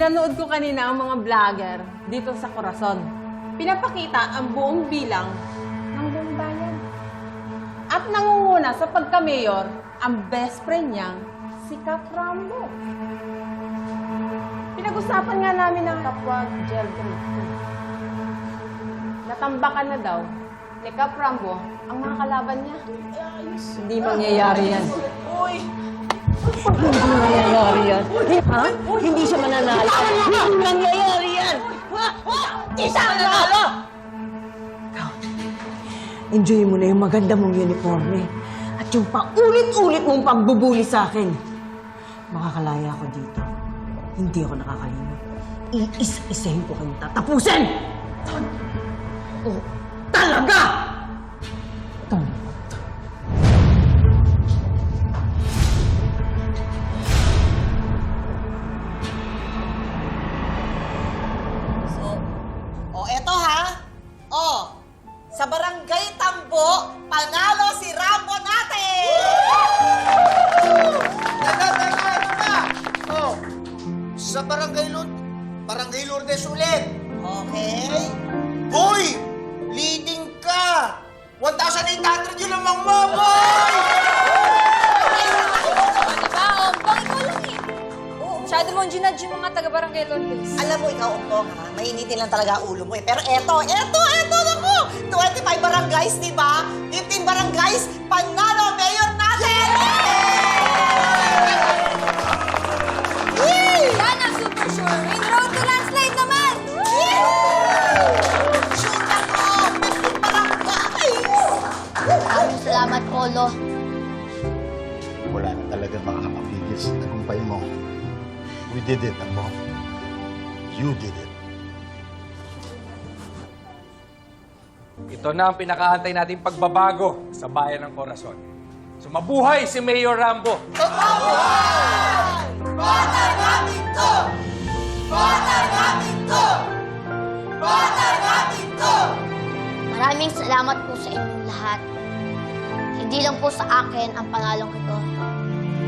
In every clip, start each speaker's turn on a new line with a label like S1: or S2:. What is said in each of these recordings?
S1: Nanood ko kanina ang mga vlogger dito sa Corazon. Pinapakita ang buong bilang ng buong bayan. At nangunguna sa pagka-mayor, ang best friend niyang si Cap Rambo. Pinag-usapan nga namin ng kapwa drinker. Natambakan na daw ni Cap Rambo ang mga kalaban niya. Hindi mangyayari yan.
S2: Hindi mangyayari yan. Ha? Hindi siya mananalo. Hindi mangyayari yan. Isa ang nanalo! Enjoy mo na yung maganda mong uniforme at yung paulit-ulit mong pagbubuli sa akin. Makakalaya ko dito. Hindi ako nakakalimot. Iisa-isahin ko kayong tatapusin! Oh,
S3: sa Barangay
S4: Lord, Barangay Lourdes ulit.
S3: Okay.
S4: Boy! Leading ka! 1,800 yun lamang mo, boy!
S5: Diba, Ompong, ikaw lang eh. Masyado mong ginudge yung mga taga-barangay Lourdes.
S3: Alam mo, ikaw, Ompong, ha? Mainitin lang talaga ang ulo mo eh. Pero eto, eto, eto, naku! 25 barangays, di ba? 15 barangays, panalo, mayor
S6: tagumpay mo. We did it, Ambo. You did it.
S7: Ito na ang pinakaantay nating pagbabago sa bayan ng Corazon. Sumabuhay si Mayor Rambo!
S8: Maraming salamat po sa inyong lahat. Hindi lang po sa akin ang pangalong ito,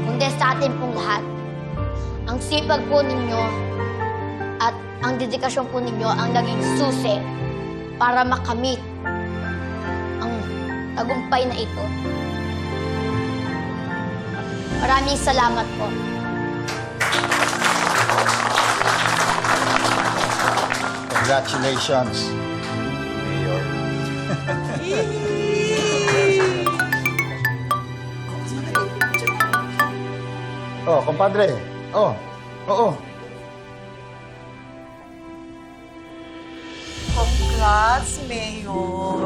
S8: kundi sa atin pong lahat. Ang sipag po ninyo at ang dedikasyon po ninyo ang naging susi para makamit ang tagumpay na ito. Maraming salamat po.
S6: Congratulations, oh, compadre. Oh, oo.
S3: Congrats, Mayor!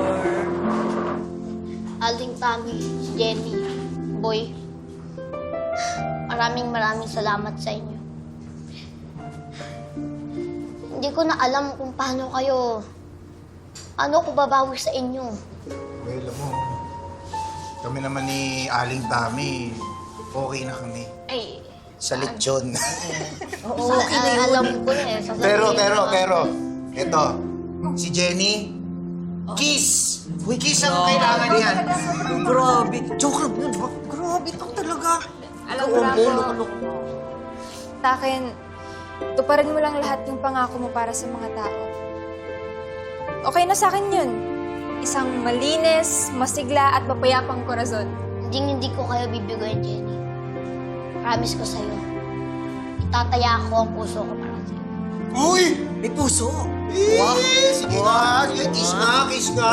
S8: Aling Tami, Jenny, Boy. Maraming maraming salamat sa inyo. Hindi ko na alam kung paano kayo, ano ko babawi sa inyo.
S4: Well, alam mo, kami naman ni Aling Tami, okay na kami.
S8: Ay,
S4: Sa lechon.
S8: oo, alam ko na eh. Sasabihin
S4: pero, pero,
S8: na.
S4: pero, eto, si Jenny, kiss! Kiss ang kailangan niyan.
S2: Grabe. Joke lang yun? Grabe ka talaga.
S5: Alam mo, Rambo, sa akin, tuparin mo lang lahat yung pangako mo para sa mga tao. Okay na sa akin yun. Isang malinis, masigla at mapayapang korazon.
S8: Hindi hindi ko kayo bibigyan, Jenny. Promise ko sa'yo. Itataya ko ang puso ko para sa'yo.
S4: Uy!
S2: May puso.
S4: Wow! Sige nga, sige, kiss nga, kiss nga!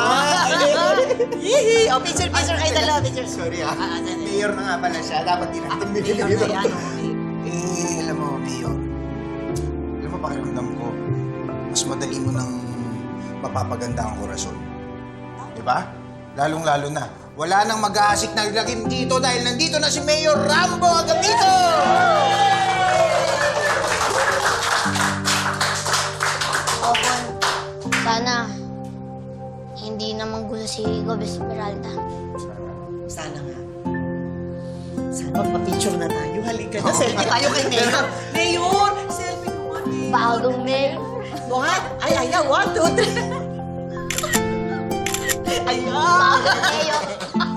S3: Yee! O, picture, picture kayo dalawa, picture.
S4: Sorry ah, mayor na nga pala siya, dapat din natin binigyan dito. Eh, alam mo, Mayor, alam mo, pakiramdam ko, mas madali mo nang mapapaganda ang korasyon. Di ba? Lalong-lalo na. Wala nang mag-aasik na lagim dito dahil nandito na si Mayor Rambo Agapito!
S8: Owen, sana hindi naman gulo si Gobes Esmeralda.
S3: Sana nga. Sana magpa-picture na tayo. Halika na, selfie tayo kay Mayor. Mayor! Selfie naman eh.
S8: Bagong mayor.
S3: What? Ay, ay, ay, one, two, three. Ayan!
S8: Bagong mayor.